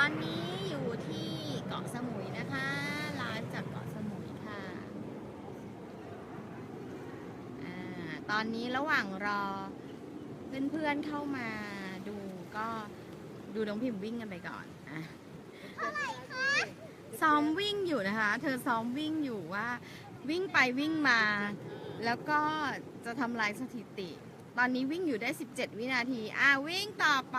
อนนี้อยู่ที่เกาะสมุยนะคะไลฟ์จากเกาะสมุยค่ะอ่าตอนนี้ระหว่างรอเพื่อนๆเข้ามาดูก็ดูน้องพิมพ์วิ่งกันไปก่อนอะซ้อมวิ่งอยู่นะคะ เธอซ้อมวิ่งอยู่ว่า วิ่งไปวิ่งมา แล้วก็จะทำลายสถิติ ตอนนี้วิ่งอยู่ได้ 17 วินาที อ่าวิ่งต่อไป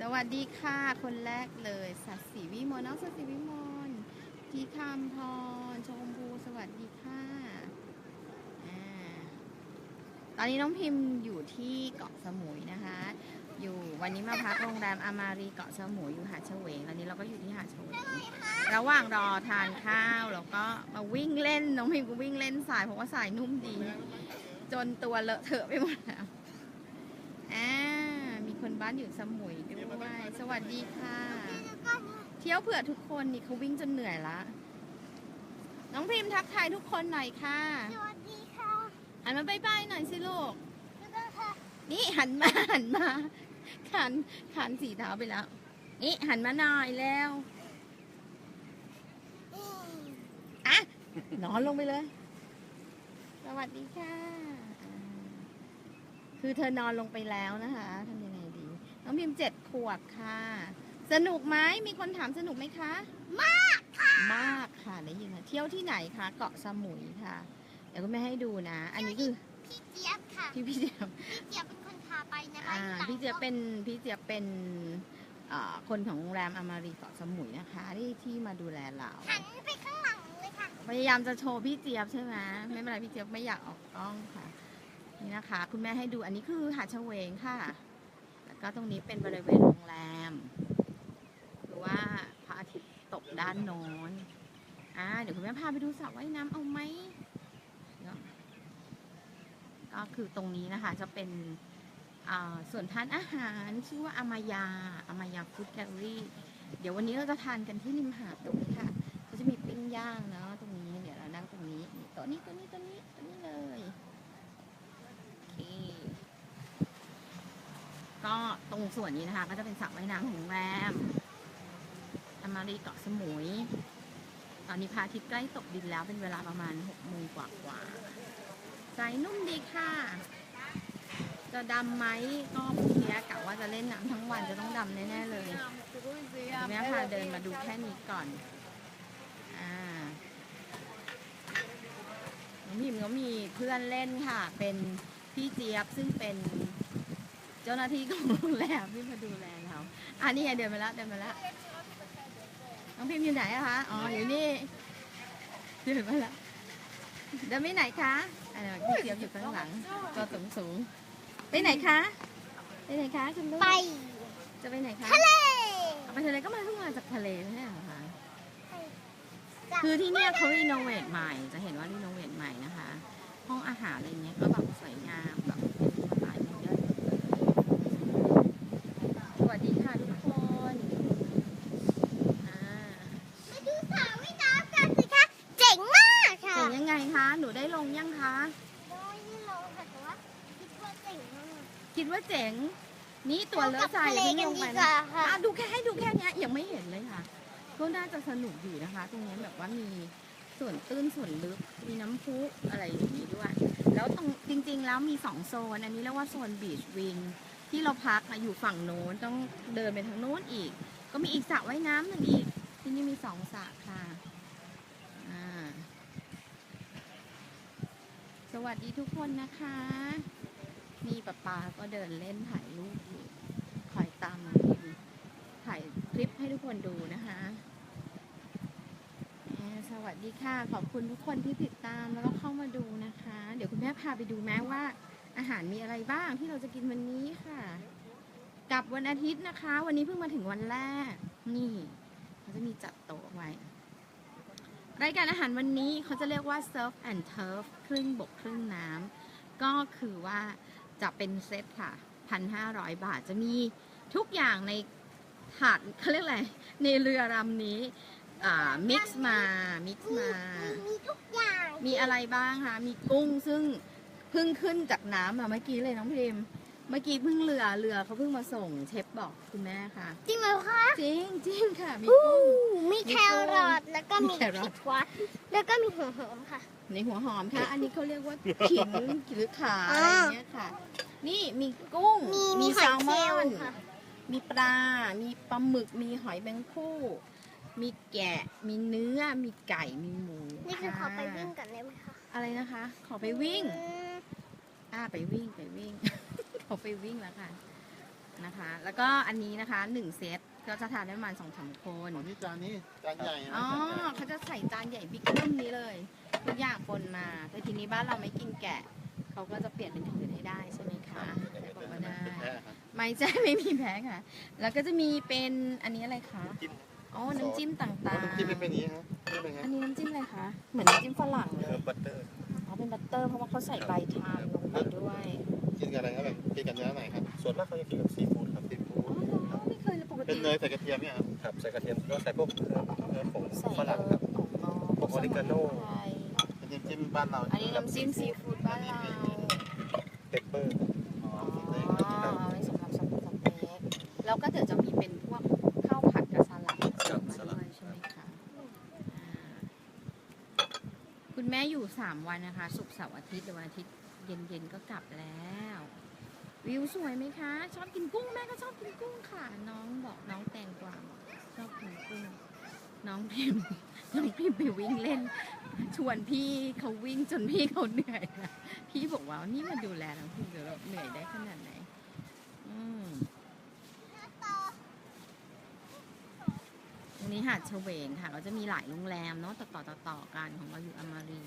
สวัสดีค่ะคนแรกเลยสัตย์ศรีวิมลน้องสัตย์ศรีวิมลทีคำพรชมพูสวัสดีค่ะอ่าตอนนี้น้องพิมพ์อยู่ที่เกาะสมุยนะคะ อยู่วันนี้มาพักโรงแรมอามารีเกาะสมุยอยู่หาดเฉวงตอนนี้เราก็อยู่ที่หาดเฉวงระหว่างรอทานข้าวแล้วก็มาวิ่งเล่นน้องพิมพ์ก็วิ่งเล่นสายเพราะว่าสายนุ่มดี จนตัวเลอะเทอะไปหมดแล้วอ่า บ้านอยู่สมุยด้วย สวัสดีค่ะ เที่ยวเผื่อทุกคนนี่เขาวิ่งจนเหนื่อยละ น้องพิมพ์ทักทายทุกคนหน่อยค่ะ สวัสดีค่ะหันมาบายบายหน่อยสิลูกแล้วก็ค่ะนี่หันมาหันมาขันขันสีเท้าไปแล้ว นี่หันมาหน่อยแล้วอืมอะนอนลงไปเลย สวัสดีค่ะอ่าคือเธอนอนลงไปแล้วนะคะทำยังไงดี น้องพิมพ์เจ็ดขวบค่ะ สนุกไหมมีคนถามสนุกไหมคะ มากค่ะ มากค่ะได้ยินค่ะเที่ยวที่ไหนคะ เกาะสมุยค่ะ เดี๋ยวก็ไม่ให้ดูนะ อันนี้คือพี่เจี๊ยบค่ะที่พี่เจี๊ยบพี่เจี๊ยบเป็นคนพาไปนะคะอ่าหลังพี่เจี๊ยบเป็นพี่เจี๊ยบเป็นเอ่อคนของโรงแรมอมารีเกาะสมุยนะคะ ที่ที่มาดูแลเรา หันไปข้างหลังเลยค่ะ พยายามจะโชว์พี่เจี๊ยบใช่ไหมไม่เป็นไรพี่เจี๊ยบไม่อยากออกกล้องค่ะ นี่นะคะ คุณแม่ให้ดูอันนี้คือหาดเฉวงค่ะแล้ว ก็ตรงนี้เป็นบริเวณโรงแรมหรือว่าพระอาทิตย์ตกด้านโน้นอ่าเดี๋ยวคุณแม่พาไปดูสระว่ายน้ำเอาไหมก็คือตรงนี้นะคะจะเป็นอ่าส่วนทานอาหารชื่อว่าอามายาอามายาฟู้ดแกลลี่เดี๋ยววันนี้เราจะทานกันที่ริมหาดตรงนี้ค่ะเขาจะมีปิ้งย่างเนาะตรงนี้เดี๋ยวเรานั่งตรงนี้โต๊ะนี้โต๊ะนี้โต๊ะนี้โต๊ะนี้เลยโอเค ก็ตรงส่วนนี้นะคะ ก็จะเป็นสระว่ายน้ำของโรงแรมอมารีเกาะสมุย ตอนนี้พระอาทิตย์ใกล้ตกดินแล้วเป็นเวลาประมาณหกโมงกว่าๆใจนุ่มดีค่ะ จะดำไหมก็พรุ่งนี้กะว่าจะเล่นน้ำทั้งวันจะต้องดำแน่ๆเลยแม่พาเดินมาดูแค่นี้ก่อนอ่าน้องพิมก็มีเพื่อนเล่นค่ะ เป็นพี่เจี๊ยบซึ่งเป็น เจ้าหน้าที่ของโรงแรมที่มาดูแลเราอ่านี่ไงเดินมาแล้วเดินมาแล้วน้องพิมอยู่ไหนอะคะ อ๋ออยู่นี่ เดินมาแล้ว เดินไปไหนคะอ่าพี่เจี๊ยบอยู่ข้างหลัง ตัวสูงสูงๆไปไหนคะ ไปไหนคะคุณลูกไป จะไปไหนคะ ทะเลเอาไปทะเลก็มาเพิ่งมาจากทะเลไม่ใช่เหรอคะจากคือที่เนี่ยเขารีโนเวทใหม่ จะเห็นว่ารีโนเวทใหม่นะคะ ห้องอาหารอะไรเงี้ยก็แบบสวยงามแบบเป็นสไตล์โมเดิร์นสวัสดีค่ะทุกคนอ่า ไปดูสระว่ายน้ำกันสิคะ เจ๋งมากค่ะ เจ๋งยังไงคะ หนูได้ลงยังคะ โดยที่เราค่ะแต่ว่าคิดว่าเจ๋งมาก คิดว่าเจ๋ง นี่ตัวเลอะทรายเรากลับทะเลอย่าเพิ่งลงไปกันดีกว่านะค่ะอะดูแค่ให้ดูแค่เนี้ยยังไม่เห็นเลยค่ะ ก็น่าจะสนุกอยู่นะคะ ตรงนี้แบบว่ามีส่วนตื้นส่วนลึก มีน้ำพุอะไรอย่างนี้ด้วย แล้วตรงจริง ๆ แล้วมีสองโซน อันนี้เรียกว่าโซนบีชวิงที่เราพักนะอยู่ฝั่งโน้นต้องเดินไปทางโน้นอีก ก็มีอีกสระว่ายน้ำหนึ่งอีก ที่นี่มีสองสระค่ะอ่าสวัสดีทุกคนนะคะ มีป้าปาก็เดินเล่นถ่ายรูปอยู่คอยตามมพ์ถ่ายคลิปให้ทุกคนดูนะคะแหมสวัสดีค่ะ ขอบคุณทุกคนที่ติดตามแล้วก็เข้ามาดูนะคะ เดี๋ยวคุณแม่พาไปดูแม้ว่า อาหารมีอะไรบ้างที่เราจะกินวันนี้ค่ะ กับวันอาทิตย์นะคะ วันนี้เพิ่งมาถึงวันแรก นี่เขาจะมีจัดโต๊ะไว้ รายการอาหารวันนี้เขาจะเรียกว่า surf and turf ครึ่งบกครึ่งน้ำก็คือว่า จะเป็นเซตค่ะพันห้าร้อยบาทจะมีทุกอย่างในถาดเขาเรียกอะไร ในเรือลำนี้อ่า mix มา mix มีมา มีทุกอย่าง มีอะไรบ้างคะ มีกุ้งซึ่งเพิ่งขึ้นจากน้ำมาเมื่อกี้เลยน้องพิม เมื่อกี้เพิ่งเรือเรือเขาเพิ่งมาส่งเชฟบอกคุณแม่ค่ะ จริงไหมคะจริงจริงค่ะมีอู้กุ้ง มีแครอทแล้วก็มีมีแครอทพริกวัดแล้วก็มีหัวหอมค่ะ ในหัวหอมค่ะ อันนี้เขาเรียกว่าขิงหรือขาอะไรอย่างเงี้ยค่ะ นี่มีกุ้งมีมีหแซอยลเชมลอนล์ค่ะ มีปลา มีปลาหมึก มีหอยแมงคู่ มีแกะ มีเนื้อ มีไก่ มีหมูนี่คือเขาไปะวิ่งกันได้ไหมคะอะไรนะคะ ขอไปวิ่ง อืมอ่าไปวิ่งไปวิ่ง เขาไปวิ่งแล้วค่ะนะคะ แล้วก็อันนี้นะคะหนึ่งเซตก็จะทานได้ประมาณสองสามคนของนี่จานนี้จานใหญ่นะอ๋อเขาจะใส่จานใหญ่บิ๊กเบิ้มนี้เลยทุกอย่างปนมา แต่ทีนี้บ้านเราไม่กินแกะเขาก็จะเปลี่ยนเป็นอย่างอื่นให้ได้ใช่ไหมคะแต่บอกว่าได้เป็นแท้ครับไม่ใช่ไม่มีแพ้ค่ะ แล้วก็จะมีเป็นอันนี้อะไรคะจิ้มอ๋อน้ำจิ้มต่างน้ำจิ้มเป็นอย่างนี้ฮะนี่เป็นไงๆอันนี้น้ำจิ้มอะไรคะเหมือนน้ำจิ้มฝรั่งเลเอยอบัตเตอร์อ๋อเป็นบัตเตอร์เพราะว่าเขาใส่ใบทามลงไปด้วย กินกับอะไรครับแบบกินกับเนื้อไหนครับ ส่วนมากเขาจะกินกับซีฟู้ดครับซีฟู้อ๋อดเหรอไม่เคยเลยปกเป็ตินเนยใส่กระเทียมเนี่ยครับครับใส่กระเทียมก็ใส่พวกเนื้อเนื้อของใส่ฝรั่งครับอ๋อพวกออริกาโน่ใช่เป็นจิ้มจิ้มบ้านเราอันนี้น้ำจิ้มซีฟู้ดบ้านเราเปปเปอร์อ๋ออ๋อเอาไว้สำหรับสเต็กแล้วก็เดี๋ยวจะมีเป็นพวกข้าวผัดกับสลัดเสริมมาด้วยใช่ไหมคะอ่าคุณแม่อยู่สามวันนะคะ ศุกร์เสาร์อาทิตย์เดี๋ยววันอาทิตย์ เย็นๆก็กลับแล้ว วิวสวยไหมคะ ชอบกินกุ้งแม่ก็ชอบกินกุ้งค่ะ น้องบอกน้องแตงกวาบอกชอบกินกุ้ง น้องพิมพ์น้องพิมพ์ไปวิ่งเล่น ชวนพี่เขาวิ่งจนพี่เขาเหนื่อยนะพี่บอกว่านี่มาดูแลน้องพิมพ์เดี๋ยวเราเหนื่อยได้ขนาดไหน อืมตรงนี้หาดเฉวงค่ะเราจะมีหลายโรงแรมเนาะต่อต่อต่อต่อกันของเราอยู่อมารี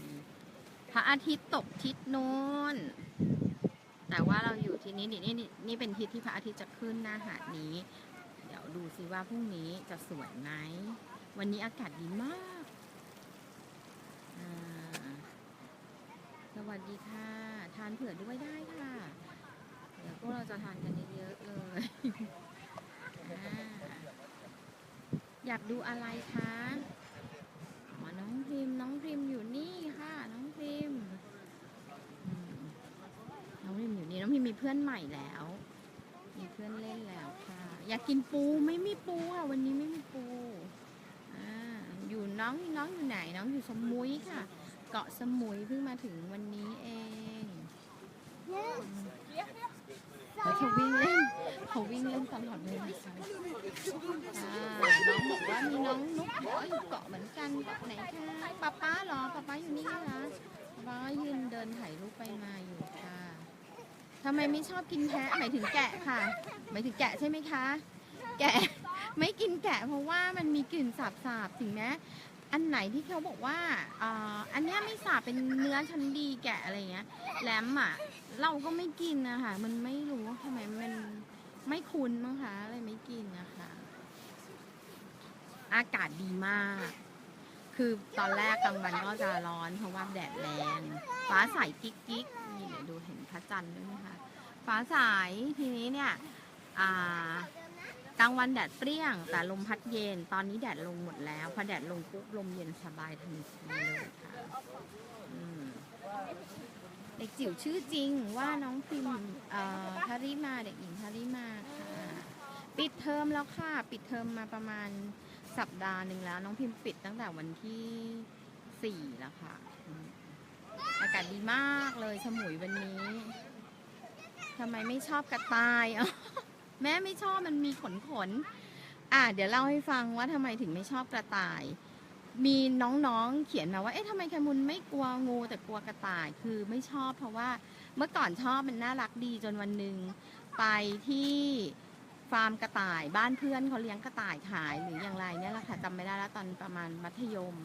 พระอาทิตย์ตกทิศโน้น แต่ว่าเราอยู่ที่นี่นี่นี่นี่นี่เป็นทิศที่พระอาทิตย์จะขึ้นหน้าหาดนี้ เดี๋ยวดูซิว่าพรุ่งนี้จะสวยไหม วันนี้อากาศดีมาก สวัสดีค่ะ ทานเผื่อด้วยได้ค่ะ เดี๋ยวพวกเราจะทานกันเยอะๆเลย อยากดูอะไรคะอ๋อน้องพิมพ์น้องพิมพ์อยู่นี่ค่ะ น้องพิมพ์อืมน้อง พิมอยู่นี่น้องพิมมีเพื่อนใหม่แล้ว มีเพื่อนเล่นแล้วค่ะ อยากกินปูไม่มีปูค่ะวันนี้ไม่มีปูอ่าอยู่น้องน้องอยู่ไหนน้องอยู่สมุยค่ะ เกาะสมุยเพิ่งมาถึงวันนี้เองแล้วเขาวิ่งเล่นเขาวิ่งเล่นตลอดเลยนะคะน้องบอกว่ามีน้องนุ๊กบอกว่าอยู่เกาะเหมือนกันเกาะไหนคะป๊าป๊าเหรอป๊าป๊าอยู่นี่เหรอป๊าป๊ายืนเดินถ่ายรูปไปมาอยู่ ทำไมไม่ชอบกินแพะหมายถึงแกะค่ะ หมายถึงแกะใช่ไหมคะ แกะไม่กินแกะเพราะว่ามันมีกลิ่นสาบๆถึงแม้อันไหนที่เขาบอกว่าอ่าอันนี้ไม่สาบเป็นเนื้อชั้นดีแกะอะไรเงี้ยแหลมอะเราก็ไม่กินนะคะมันไม่รู้ว่าทำไมมันไม่คุ้นมั้งคะเลยไม่กินนะคะอากาศดีมาก คือตอนแรกกลางวันก็จะร้อนเพราะว่าแดดแรง ฟ้าใสกิ๊กกิ๊กๆนี่เดี๋ยวดูเห็นพระจันทร์ด้วยนะคะ ฟ้าใสทีนี้เนี่ยกลางวันแดดเปรี้ยง แต่ลมพัดเย็น ตอนนี้แดดลงหมดแล้ว พอแดดลงปุ๊บลมเย็นสบายทันทีเลยค่ะเด็กจิ๋วชื่อจริงว่าน้องพิมพ์เอ่อพาริมาเด็กหญิงพาริมาค่ะ ปิดเทอมแล้วค่ะ ปิดเทอมมาประมาณสัปดาห์หนึ่งแล้ว น้องพิมพ์ปิดตั้งแต่วันที่สี่แล้วค่ะ อากาศดีมากเลยสมุยวันนี้ ทำไมไม่ชอบกระต่ายแม่ไม่ชอบมันมีขนขนอะเดี๋ยวเล่าให้ฟังว่าทำไมถึงไม่ชอบกระต่าย มีน้องๆเขียนมาว่า เอ๊ะทำไมแคมุนไม่กลัวงูแต่กลัวกระต่าย คือไม่ชอบเพราะว่าเมื่อก่อนชอบมันน่ารักดีจนวันหนึ่งไปที่ฟาร์มกระต่ายบ้านเพื่อนเขาเลี้ยงกระต่ายขายหรืออย่างไรเนี่ยแหละค่ะจำไม่ได้แล้วตอนประมาณมัธยม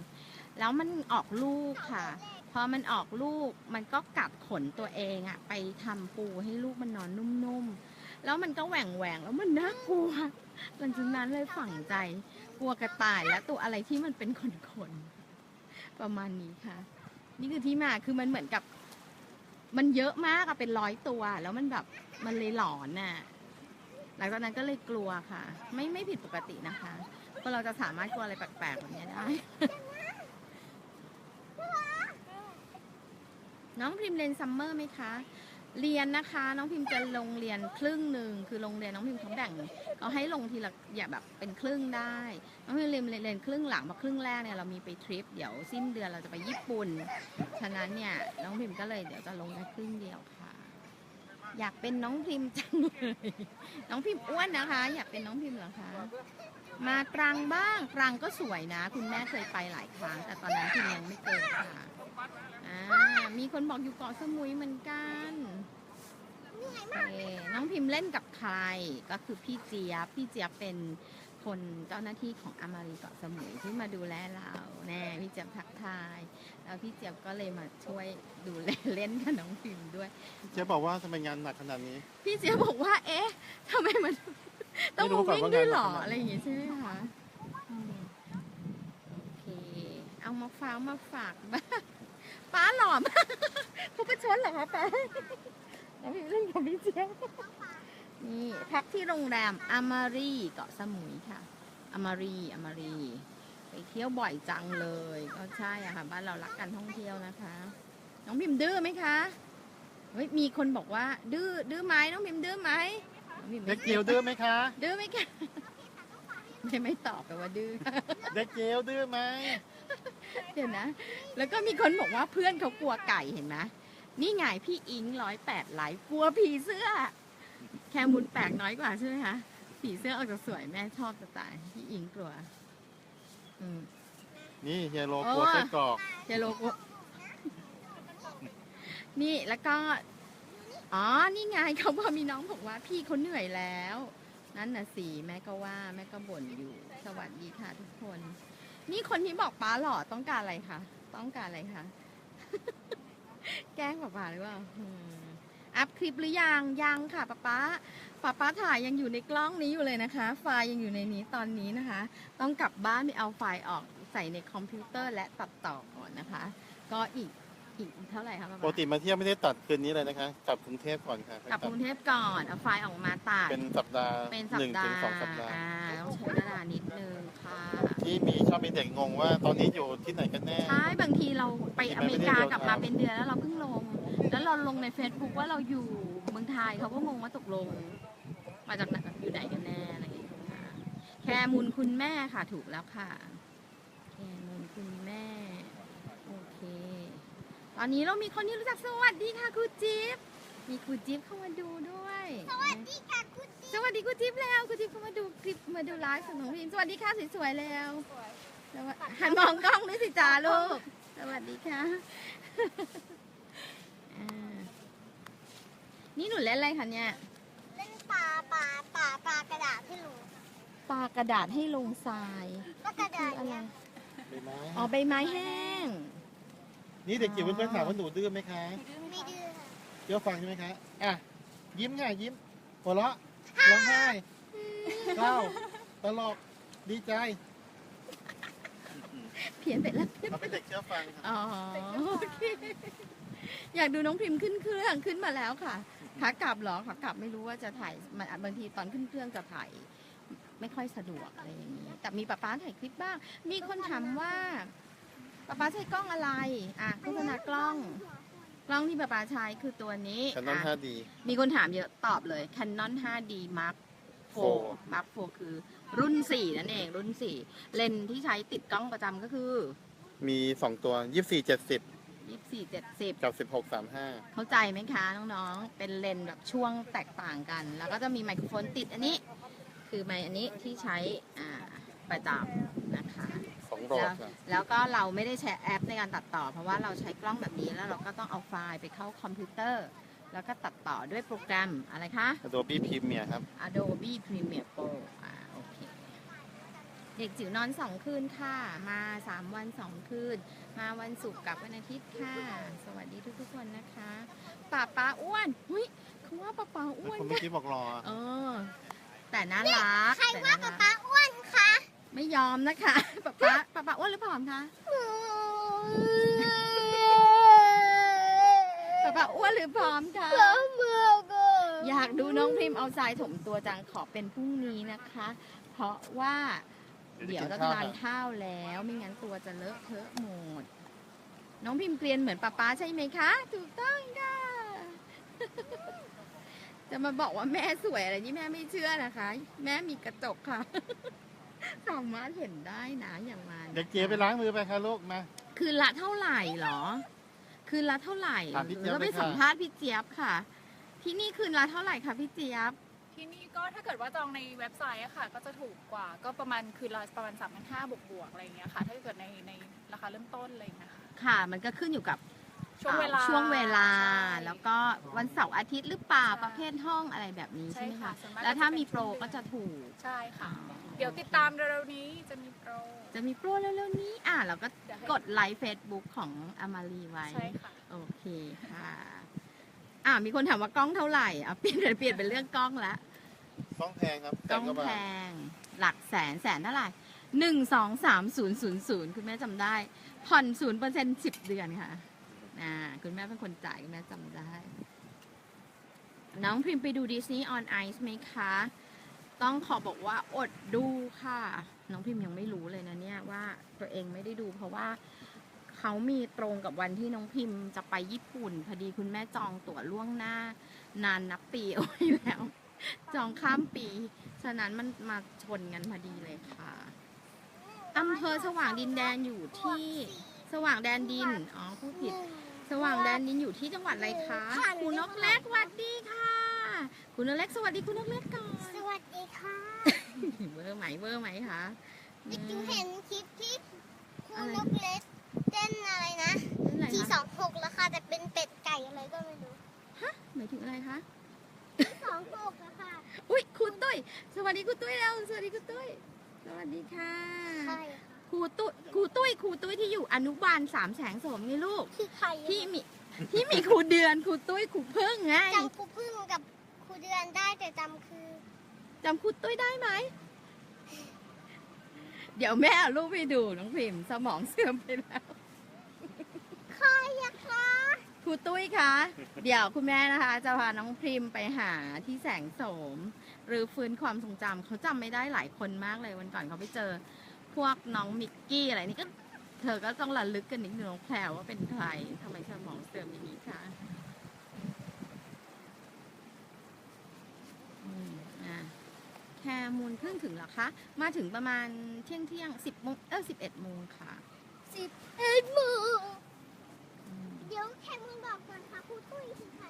แล้วมันออกลูกค่ะ พอมันออกลูกมันก็กัดขนตัวเองอะไปทำปูให้ลูกมันนอนนุ่มๆ แล้วมันก็แหว่งแหวงๆแล้วมันน่ากลัวหลังจากนั้นเลยฝังใจกลัวกระต่ายและตัวอะไรที่มันเป็นขนๆ ประมาณนี้ค่ะ นี่คือที่มาคือมันเหมือนกับ มันเยอะมากอะเป็นร้อยตัว แล้วมันแบบมันเลยหลอนน่ะหลังจากนั้นก็เลยกลัวค่ะ ไม่ไม่ผิดปกตินะคะเพราะเราจะสามารถกลัวอะไรแปลกๆแบบนี้ได้ น้องพิมเรียนซัมเมอร์ไหมคะ เรียนนะคะ น้องพิมพ์จะลงเรียนครึ่งหนึ่งคือโรงเรียนน้องพิมพ์เขาแบ่งเขาให้ลงทีละอย่าแบบเป็นครึ่งได้ น้องพิมพ์เรียนเรียนครึ่งหลังเพราครึ่งแรกเนี่ยเรามีไปทริปเดี๋ยวสิ้นเดือนเราจะไปญี่ปุ่น ฉะนั้นเนี่ยน้องพิมพ์ก็เลยเดี๋ยวจะลงแค่ครึ่งเดียวค่ะ อยากเป็นน้องพิมพ์จังเลยน้องพิมพ์อ้วนนะคะ อยากเป็นน้องพิมพ์เหรอคะมาตรังบ้างตรังก็สวยนะ คุณแม่เคยไปหลายครั้ง แต่ตอนนั้นพิมยังไม่เคยค่ะ มีคนบอกอยู่เกาะสมุยเหมือนกันเหนื่อยโอมากเคน้องพิมพ์เล่นกับใครก็คือพี่เจี๊ยบ พี่เจี๊ยบเป็นคนเจ้าหน้าที่ของอามารีเกาะสมุยที่มาดูแลเราแน่พี่เจี๊ยบทักทาย แล้วพี่เจี๊ยบก็เลยมาช่วยดูแลเล่นกับน้องพิมพ์ด้วย เจ๊บอกว่าทำไมงานหนักขนาดนี้ พี่เจี๊ยบบอกว่า เอ๊ะทำไมมัน ต้องไม่รู้มาก่อนวิ่งว่าด้วยงานเหรอหนักขนาดไหนอะไรอย่างงี้ใช่ไหมคะอืมโอเค เอามาฟ้ากมาฝากบ้าง ป้าหล่อมากเขาประชดเหรอคะป้าแล้วพี่เล่นกับพี่เจี๊ยบนี่พักที่โรงแรมอามารีเกาะสมุยค่ะอามารีอามารีไปเที่ยวบ่อยจังเลย ก็ใช่อะค่ะบ้านเรารักการท่องเที่ยวนะคะ น้องพิมพ์ดื้อไหมคะเฮ้ยมีคนบอกว่า ดื้อดื้อไหมน้องพิมพ์ดื้อไหมน้องพิมพ์เด็ไม่กเกลดื้อไหมคะ ดื้อไหมคะไม่ไม่ตอบแปลว่าดื้อ เด็กเกลดื้อไหม เดี๋ยวนะ แล้วก็มีคนบอกว่าเพื่อนเขากลัวไก่เห็นไหมนี่ไงพี่อิงร้อยแปดไลฟ์กลัวผีเสื้อ แค่มุนแปลกน้อยกว่าใช่ไหมคะผีเสื้อออกจากสวยแม่ชอบจะตายพี่อิงกลัว อืม นี่เฮียโรกลัวโอ้ไส้กรอกเจโลกลัวนี่แล้วก็ อ๋อ นี่ไงเขาพอมีน้องบอกว่าพี่เขาเหนื่อยแล้ว นั่นน่ะสิแม่ก็ว่าแม่ก็บ่นอยู่ สวัสดีค่ะทุกคน นี่คนที่บอกป้าหล่อต้องการอะไรคะต้องการอะไรคะ แกล้งป้าป้าหรือเปล่าอัพคลิปหรือยังยังค่ะป้าป้าป้าป้าถ่ายยังอยู่ในกล้องนี้อยู่เลยนะคะ ไฟล์ยังอยู่ในนี้ตอนนี้นะคะ ต้องกลับบ้านไปเอาไฟล์ออกใส่ในคอมพิวเตอร์และตัดต่อก่อนนะคะ ก็อีก อีกเท่าไหร่คะป้าปป้ากติมาเที่ยวไม่ได้ตัดคืนนี้เลยนะคะ กลับกรุงเทพก่อนค่ะกลับกรุงเทพก่อนเอาไฟล์ออกมาตัด เป็นสัปดาห์เป็นสัหปนึ่งดาถึงห์สองสัปดาห์ อ่าต้องใช้เวลานิดนึงค่ะที่มีชอบมีเด็กงงว่าตอนนี้อยู่ที่ไหนกันแน่ ใช่บางทีเราไปที่อไม่เมริกาไม่ได้กลับมาเดียวกันเป็นเดือนแล้วเราเพิ่งลง แล้วเราลงใน Facebook ว่าเราอยู่เมืองไทยเขาก็งงว่าตกลง มาจากไหนอยู่ไหนกันแน่อะไรอย่างเงี้ยค่ะแคมูลคุณแม่ค่ะถูกแล้วค่ะ แคมูลคุณแม่ โอเค ตอนนี้เรามีคนที่รู้จักสวัสดีค่ะครูจิ๊บ มีครูจิ๊บเข้ามาดูด้วย สวัสดีค่ะคุณสวัสดีครูจิ๊บแล้วครูจิ๊บเข้ามาดูคลิปมาดูไลฟ์ของน้องพิมสวัสดีค่ะสวยๆแล้วสวัสหันมองกล้องด้วยสิจ้าลูก สวัสดีค่ะอ่านี่หนูเล่นอะไรคะเนี่ย เล่นปลาปลาปลาปลากระดาษที่หนูปากระดาษให้ลงทรายก็กระคืดาอษอะไรเนี่ยใบไม้อ๋อใบไม้แห้ง นี่เด็กเกลเพื่อนๆถามว่าหนูดื้อไหมคะไม่ดื้อค่ะเดี๋ยวฟังใช่ไหมคะอะยิ้มค่ะยิ้มหัวเราะร้องไห้เศร้าตลกดีใจเพี้ยนไปแล้วเขาเป็นเด็กเชื่อฟังค่ะอ๋อโอเคอยากดูน้องพิมพ์ขึ้นเครื่องขึ้นมาแล้วค่ะขากลับเหรอขากลับไม่รู้ว่าจะถ่ายมันบางทีตอนขึ้นเครื่องจะถ่ายไม่ค่อยสะดวกอะไรอย่างนี้แต่มีป้าป้าถ่ายคลิปบ้าง มีคนถามว่า ป้าป้าใช้กล้องอะไร อะโฆษณากล้อง กล้องที่ป้าป้าใช้คือตัวนี้ฉันต้องอะท่าดีมีคนถามเยอะตอบเลย Canon 5D Mark 4 Mark 4คือรุ่น 4 นั่นเอง รุ่น 4 เลนส์ที่ใช้ติดกล้องประจำก็คือ มีสองตัวยี่สี่เจ็ดสิบ24 70 กับสิบหกสามห้าเข้าใจไหมคะ น้องๆ เป็นเลนส์แบบช่วงแตกต่างกัน แล้วก็จะมีไมโครโฟนติดอันนี้ คือไมค์อันนี้ที่ใช้อ่าประจำนะคะ สองโรดแล้วค่ะแล้วก็เราไม่ได้ใช้แอปในการตัดต่อ เพราะว่าเราใช้กล้องแบบนี้แล้วเราก็ต้องเอาไฟล์ไปเข้าคอมพิวเตอร์ แล้วก็ตัดต่อด้วยโปรแกรมอะไรคะ Adobe Premiere ครับ Adobe Premiere Pro อ่าโอเค เด็กจิ๋วนอนสองคืนค่ะ มาสามวันสองคืน มาวันศุกร์กับวันอาทิตย์ค่ะ สวัสดีทุกๆคนนะคะป้าป้าอ้วนหุ้ยเขาว่าป้าป้าอ้วนคนเมื่อกี้บอกรอ เออ แต่น่ารักใครแต่ว่าน่าป๊ารักป๊าอ้วนคะ ไม่ยอมนะคะป้าป้าป้าป้าอ้วนหรือผอมคะป้าป้าอ้วนหรือผอมคะเสือกอยากดูน้องพิมพ์เอาทรายถมตัวจังขอเป็นพรุ่งนี้นะคะ เพราะว่าเดี๋ยวจะทานข้าวแล้วไม่งั้นตัวจะเลอะเทอะหมด น้องพิมพ์เกลียนเหมือนป้าป้าใช่ไหมคะ ถูกต้องค่ะจะมาบอกว่าแม่สวยอะไรนี่แม่ไม่เชื่อนะคะ แม่มีกระจกค่ะ สามารถเห็นได้นะอย่างมันเด็กเจียไปล้างมือไปค่ะลูกมา คืนละเท่าไหร่หรอ คืนละเท่าไหร่ถามพี่เจี๊ยบแล้วไปเลยค่ะ สัมภาษณ์พี่เจี๊ยบค่ะ ที่นี่คืนละเท่าไหร่คะพี่เจี๊ยบ ที่นี่ก็ถ้าเกิดว่าจองในเว็บไซต์อะค่ะ ก็จะถูกกว่าก็ประมาณคืนละประมาณสามพันห้าบวกบวกๆอะไรอย่างเงี้ยค่ะ ถ้าเกิดในในราคาเริ่มต้นอะไรอย่างเงี้ยค่ะ ค่ะ มันก็ขึ้นอยู่กับ ช่วงเวลาอ่ช่วงเวลา ใช่ แล้วก็วันเสาร์อาทิตย์หรือเปล่าใช่ประเภทห้องอะไรแบบนี้ใช่ใช่ไหมค่ะคะ ส่วนมาก แล้วถ้าจะเป็นมีโปรช่วงเดือนก็จะถูก ใช่ค่ะอ๋อเดี๋ยวติดตามเร็วๆนี้จะมีโปร จะมีโปรเร็วๆนี้อ่าเราก็เดี๋ยวให้ กดไลค์เฟซบุ๊กของอามารีไว้ ใช่ค่ะ โอเคค่ะ อ่ามีคนถามว่ากล้องเท่าไหร่อะเปลี่ยนเปลี่ยนเป็นเรื่องกล้องละต้องแพงครับกล้องแสนว่าแพบาทงหลักแสนแสนเท่าไหร่หนึ่งสองสามศูนย์ศูนย์ศูนย์คุณแม่จำได้ ผ่อนศูนย์เปอร์เซ็นต์สิบเดือนค่ะ อ่าคุณแม่เป็นคนจ่ายคุณแม่จำได้ น้องพิมพ์ไปดูดิสนีย์ออนไอซ์ไหมคะ ต้องขอบอกว่าอดดูค่ะ น้องพิมพ์ยังไม่รู้เลยนะเนี่ยว่าตัวเองไม่ได้ดูเพราะว่าเขามีตรงกับวันที่น้องพิมพ์จะไปญี่ปุ่น พอดีคุณแม่จองตั๋วล่วงหน้านานนับปีเอาไว้แล้ว จองข้ามปี ฉะนั้นมันมาชนกันพอดีเลยค่ะอำเภอสว่างดินแดนอยู่ที่สว่างแดนดิน อ๋อพูดผิด สว่างแดนดินอยู่ที่จังหวัดอะไรคะคุณนกเล็กสวัสดีค่ะ คุณนกเล็กสวัสดีคุณนกเล็กก่อน สวัสดีค่ะเวอร์ไหมเวอร์ไหมคะเด็กจูเห็นคลิปที่ครูอะไรนกเล็กเต้นอะไรนะเรื่องอะไรที่สคะองหกแล้วค่ะแต่เป็นเป็ดไก่อะไรก็ไม่รู้หมายถึงอะไรคะที่สองหกอะค่ะอุ้ยคุณตุ้ยสวัสดีคุณตุ้ยแล้วสวัสดีคุณตุ้ยสวัสดีค่ะใช่ ค่ะครูตุ้ยครูตุ้ยครูตุ้ยที่อยู่อนุบาลสามแสงโสมไงลูก คือใครที่มีที่มีครูเดือนครูตุ้ยครูพึ่งไงจำครูพึ่งกับครูเดือนได้แต่จำคือจำครูตุ้ยได้ไหม เดี๋ยวแม่เอารูปไปดูน้องพิมพ์สมองเสื่อมไปแล้วใครอะคะครูตุ้ยคะ เดี๋ยวคุณแม่นะคะ จะพาน้องพิมพ์ไปหาที่แสงโสม หรือฟื้นความทรงจำเขาจำไม่ได้หลายคนมากเลยวันก่อนเขาไปเจอ พวกน้องมิกกี้อะไรนี่ก็เธอก็ต้องระลึกกันนิดนึงน้องแพรวว่าเป็นใครทำไมสมองเสื่อมอย่างนี้คะอืมอะแค่มูลเพิ่งถึงเหรอคะ มาถึงประมาณเที่ยงเที่ยงสิบโมงเออสิบเอ็ดโมงค่ะสิบเอ็ดโมงอืมเดี๋ยวแค่มึงบอกก่อนค่ะครูตุ้ยคือใคร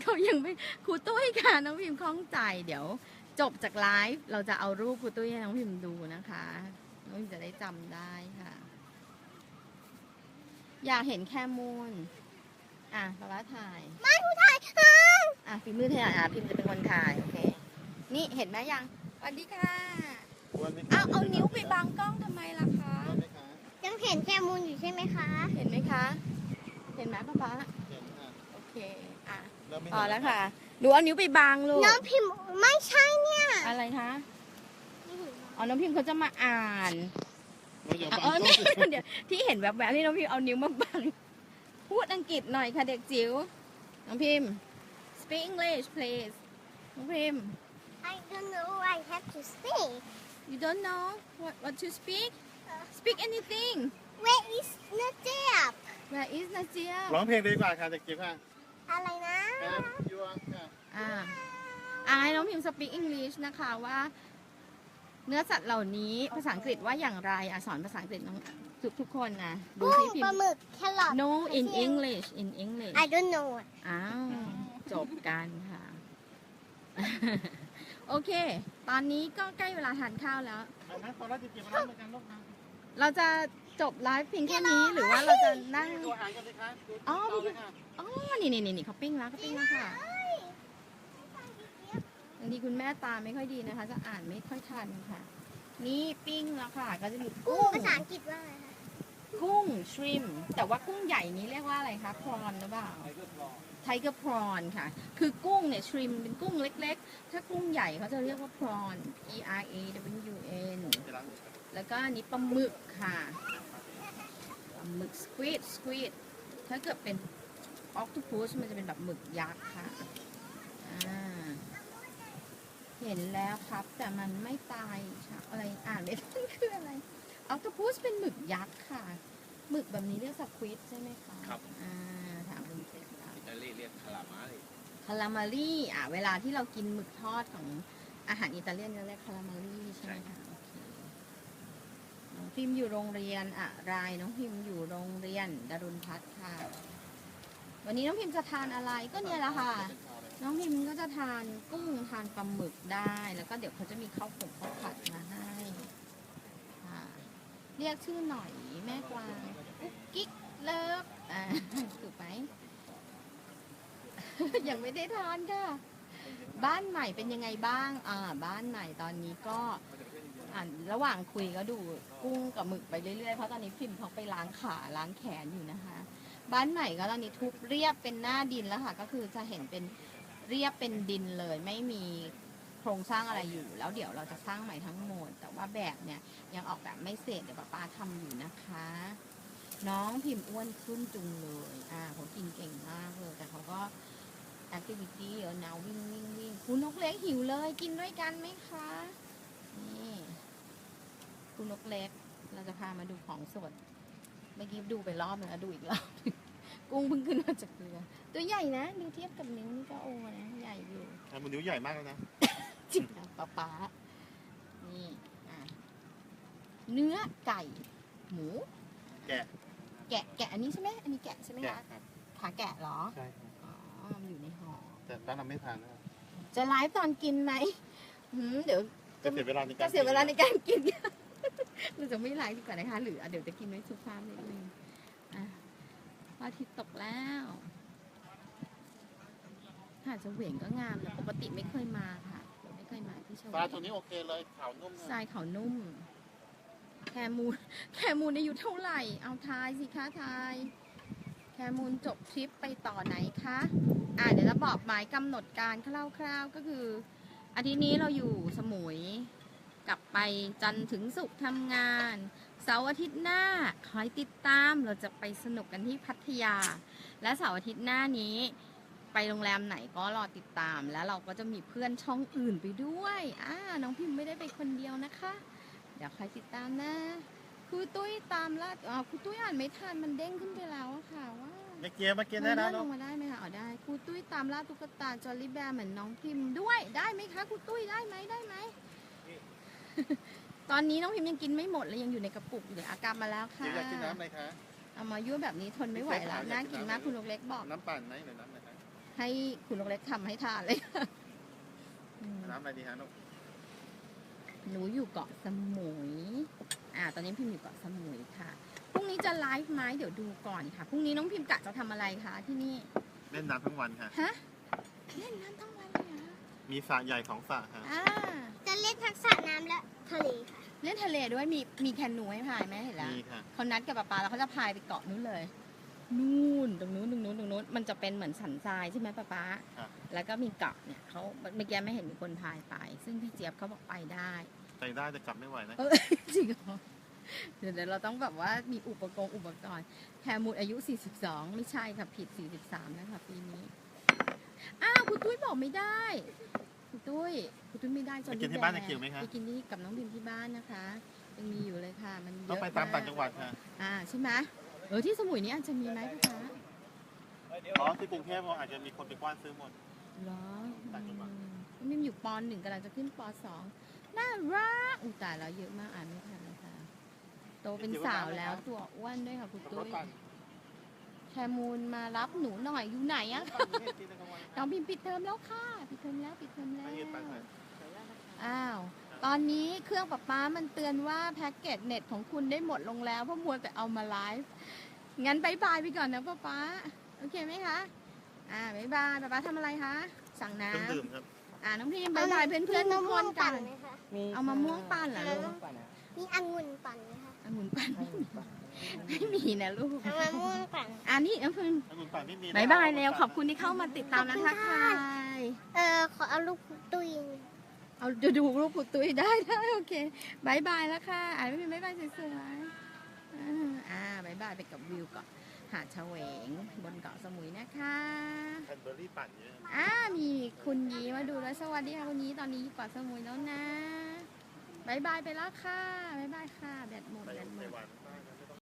เขายังไม่ครูตุ้ยค่ะ น้องพิมพ์คล่องใจเดี๋ยว จบจากไลฟ์เราจะเอารูปครูตุ้ยให้น้องพิมพ์ดูนะคะ น้องพิมพ์จะได้จำได้ค่ะ อยากเห็นแค่มูลอะเราละถ่าย ไม่ครูถ่ายอ้าวอะพิมพ์มือถ่ายอะพิมพ์จะเป็นคนถ่ายโอเค นี่เห็นไหมยังสวัสดีค่ะควรไหมคะเอาเอานิ้วไปบังกล้องทำไมล่ะคะควรไหมคะ ยังเห็นแค่มูลอยู่ใช่ไหมคะ เห็นไหมคะ เห็นไหมป้าป๊าเห็นค่ะโอเค อะเริ่มไม่พอเห็นแล้วค่ะ ดูเอานิ้วไปบังลูกน้องพิมพ์ไม่ใช่เนี่ยอะไรคะ อ๋อ น้องพิมพ์เขาจะมาอ่านเราอย่าอะบังเออต้ไม่นเดี๋ยวที่เห็นแบบแบบๆนี่น้องพิมพ์เอานิ้วมาบัง พูดอังกฤษหน่อยค่ะเด็กจิ๋ว น้องพิมพ์ speak English please น้องพิมพ์ I don't know I have to speak you don't know what what to speak speak anything Where is Nadia where is Nazia ร้องเพลงดีกว่าค่ะเด็กจิ๋วค่ะ อะไรนะแอปยูอะค่ะอ่าอ่าให้น้องพิมพ์ speak English นะคะว่า เนื้อสัตว์เหล่านี้ภาษาอังกฤษว่าอย่างไรอะสอนภาษาอังกฤษน้องทุกทุกคนนะดูกุ้งสิพิปมลาพ์ หมึกแครอท no in English in English I don't know อ้าวจบกันค่ะ โอเค ตอนนี้ก็ใกล้เวลาทานข้าวแล้วเอานะขอรับเด็กจิ๋วมารับเหมือนกันลูกนะเราจะ จบไลฟ์เพียงแค่นี้หรือว่าเราจะนั่งดูอาหารกันสิคะดูอ๋อเตาเลยค่ะอ๋อนี่นี่นี่นี่เขาปิ้งแล้วเขาปิ้งแล้วค่ะบางทีคุณแม่ตาไม่ค่อยดีนะคะ จะอ่านไม่ค่อยทันค่ะ นี่ปิ้งแล้วค่ะ ก็จะมีกุ้กุ้งงภาษาอังกฤษว่าอะไรคะกุ้งชริม แต่ว่ากุ้งใหญ่นี้เรียกว่าอะไรคะพรอนหรือเปล่าไทเกอร์พรอนค่ะ คือกุ้งเนี่ยชริมเป็นกุ้งเล็ก ๆ ถ้ากุ้งใหญ่เขาจะเรียกว่าพรอน P R A W N แล้วก็อันนี้ปลาหมึกค่ะปลาหมึกสควีดสควีดถ้าเกิดเป็นออ t ตู u s มันจะเป็นแบบหมึกยักษ์ค่ะอ่าเห็นแล้วครับ แต่มันไม่ตายค่ะอะไรอ่านไม่ได้คืออะไรออ t ตู u s เป็นหมึกยักษ์ค่ะหมึกแบบนี้เรียกสควีดใช่ไหมคะครับอ่าถามคุณเสกค่ะอิตาลีเรียกคารามาริคารามารีอะเวลาที่เรากินหมึกทอดของอาหารอิตาเลียนจะเรียกคารามารีใช่ไหมคะโอเค น้องพิมอยู่โรงเรียนอะไรน้องพิมพ์อยู่โรงเรียนดารุณพัฒน์ค่ะ วันนี้น้องพิมพ์จะทานอะไรก็เนี่ยแหละค่ะ น้องพิมพ์ก็จะทานกุ้งทานปลาหมึกได้ แล้วก็เดี๋ยวเขาจะมีข้าวผงข้าวผัดมาให้ค่ะเรียกชื่อหน่อยแม่กวางกุ๊กกิ๊กเลิฟอ่าถูกไหมยังไม่ได้ทานค่ะ บ้านใหม่เป็นยังไงบ้าง อ่า บ้านใหม่ตอนนี้ก็ อ่าระหว่างคุยก็ดูกุ้งกับหมึกไปเรื่อยๆ เพราะตอนนี้พิมพ์เขาไปล้างขาล้างแขนอยู่นะคะ บ้านใหม่ก็ตอนนี้ทุบเรียบเป็นหน้าดินแล้วค่ะ ก็คือจะเห็นเป็นเรียบเป็นดินเลย ไม่มีโครงสร้างอะไรอยู่ แล้วเดี๋ยวเราจะสร้างใหม่ทั้งหมด แต่ว่าแบบเนี่ยยังออกแบบไม่เสร็จเดี๋ยวป้าป้าทำอยู่นะคะ น้องพิมพ์อ้วนขึ้นจุงเลยอ่าเขากินเก่งมากเลย แต่เขาก็แอคทิวิตี้เออแนววิ่งวิ่งวิ่งคุณนกเล็กหิวเลย กินด้วยกันไหมคะนี่ คุณนกเล็ก เราจะพามาดูของสด เมื่อกี้ดูไปรอบนึงแล้วดูอีกรอบหนึ่งกุ้งเพิ่งขึ้นมาจากเรือ ตัวใหญ่นะ ดูเทียบกับนิ้วนี่ก็โอ้นะ ใหญ่อยู่อะมันนิ้วใหญ่มากแล้วนะ จริงนะป๊าป๊านี่อะเนื้อไก่ หมู แกะ แกะ แกะอันนี้ใช่ไหมอันนี้แกะใช่ไหมแกะคะครับขาแกะเหรอ ใช่ครับอ๋อมันอยู่ในห่อ แต่บ้านเราไม่ทานนะครับจะไลฟ์ตอนกินไหมหืมเดี๋ยว จะเสียเวลาในการจะเสียเวลาในการกิน เราจะไม่ไลฟ์ดีกว่านะคะ หรืออะเดี๋ยวจะกินไว้สุภาพนิดนึงอะพระอาทิตย์ตกแล้วหาดเฉวงก็งามแต่ปกติไม่เคยมาค่ะไม่เคยมาที่เฉวปลางตัวนี้โอเคเลยขาวนุ่มทรายเขานุ่ม แคมูลแคมูลอายุเท่าไหร่ เอาทายสิคะทาย แคมูลจบทริปไปต่อไหนคะ อ่าเดี๋ยวจะบอกหมายกำหนดการคร่าวๆก็คืออาทิตย์นี้เราอยู่สมุย กลับไปจันทร์ถึงศุกร์ทำงาน เสาร์อาทิตย์หน้าคอยติดตามเราจะไปสนุกกันที่พัทยา และเสาร์อาทิตย์หน้านี้ ไปโรงแรมไหนก็รอติดตาม แล้วเราก็จะมีเพื่อนช่องอื่นไปด้วยอ่าน้องพิมพ์ไม่ได้ไปคนเดียวนะคะ เดี๋ยวคอยติดตามนะครูตุ้ยตามลาดอ๋อครูตุ้ยอ่านไม่ทันมันเด้งขึ้นไปแล้วอะค่ะว่าเมื่อกี้เมื่อกี้ได้เลื่นะอนลลูกงมาได้ไหมคะอ๋อได้ครูตุ้ยตามล่าตุ๊กตาจอลลี่แบร์เหมือนน้องพิมพ์ด้วยได้ไหมคะครูตุ้ยได้ไหมได้ไหม ตอนนี้น้องพิมพ์ยังกินไม่หมดเลยยังอยู่ในกระปุกอยู่เลยอากาศมาแล้วค่ะเดี๋ยวอยากกินน้ำอะไรคะเอามายั่วแบบนี้ทนไม่ไหวแล้วน่ากินมากคุณนกเล็กบอก น้ำปั่นไหมหรือน้ำอะไรคะให้คุณนกเล็กทำให้ทานเลยอืมน้ำอะไรดีฮะลูกหนูอยู่เกาะสมุย อ่า ตอนนี้พิมพ์อยู่เกาะสมุยค่ะ พรุ่งนี้จะไลฟ์ไหมเดี๋ยวดูก่อนค่ะ พรุ่งนี้น้องพิมพ์กะจะทำอะไรคะที่นี่ เล่นน้ำทั้งวันค่ะ ฮะ เล่นน้ำทั้งวันเลยเหรอ มีสระใหญ่ของสระค่ะอ่าจะเล่นทักษะน้ำและทะเลค่ะ เล่นทะเลด้วยมีมีแคนูให้พายไหมเห็นแล้วมีค่ะ เขานัดกับป๊าป๊าแล้วเขาจะพายไปเกาะนู้นเลย นู่นตรงนู้นตรงนู้นตรงนู้นมันจะเป็นเหมือนสันทรายใช่ไหมป๊าป๊าครับ แล้วก็มีเกาะเนี่ยเขาเมื่อกี้ไม่เห็นมีคนพายไป ซึ่งพี่เจี๊ยบเขาบอกไปได้ ใจได้แต่กลับไม่ไหวนะ เออ จริงเหรอเดี๋ยวเดี๋ยวเราต้องแบบว่ามีอุปกรณ์อุปกรณ์แคมูลอายุ 42 ไม่ใช่ค่ะ ผิด 43 แล้วค่ะปีนี้ อ้าว คุณตุ้ยบอกไม่ได้ คุณตุ้ยคุณตุ้ยไม่ได้จไปนกินที่บ้านนะคิวไหมคะไปกินที่กับน้องพิมที่บ้านนะคะยังมีอยู่เลยค่ะ มันเยต้องอะไปตามต่างกจังหวัดค่ะ อ่าใช่ไหมเออที่สมุยนี้อาจจะมีไหมพี่คะอ๋อที่กรุงเทพอาจจะมีคนไปกว้านซื้อหมดเหรอต่างจังหวัดอืมมิมอยู่ปหนึ่งกำลังจะขึ้นปสองน่ารักอุยตายแล้วเยอะมากอ่านไม่ทันเลยค่ะโตเป็นสาวแล้วตัวอ้วนด้วยค่ะคุณขับรตุ้ถยปั่นแค มูลมารับหนูหน่อยอยู่ไหนอะปั่นนี่กินในกลางวันน้องพิมปิดเทอมแล้วค่ะปิดเทอมแล้วปิดเทอมแล้วไปยืนปั่นหน่อยอ้าวตอนนี้เครื่องประป้ามันเตือนว่าแพ็กเกจเน็ตของคุณได้หมดลงแล้วเพราะมัวแต่เอามาไลฟ์งั้นบายบายไปก่อนนะป้าป๊าโอเคไหมคะอ่าบายบายป้าป๊าทำอะไรคะสั่งน้เครื่องดื่มครับำอ่าน้องพิมบายบายเพื่อนๆทุกคนกันไหมคะเอามะม่วงปั่นเหรอลูกมีองุ่นปั่นไหมคะองุ่นปั่น ไม่มีนะลูกเอามะม่วงปั่น อันนี้น้องพิมองุ่นปั่นไม่มีนะบายบายแล้วขอบคุณที่เข้ามาติดตามและทักทายเออขอเอาลูกตุยเอาจะดูรูปคุณตุ้ยได้ได้โอเคบายบายแล้วค่ะอ่านไม่เป็นบายบายสวยๆอ่าอ่าบายบายไปกับวิวเกาะหาดเฉวงบนเกาะสมุยนะคะ แคนเบอร์รี่ปั่นเยอะอ่ามีคุณยีมาดูแล้วสวัสดีค่ะคุณยีตอนนี้อยู่เกาะสมุยแล้วนะบายบายไปแล้วค่ะบายบายค่ะแบตหมดไปแบตหมไต้ดหวัน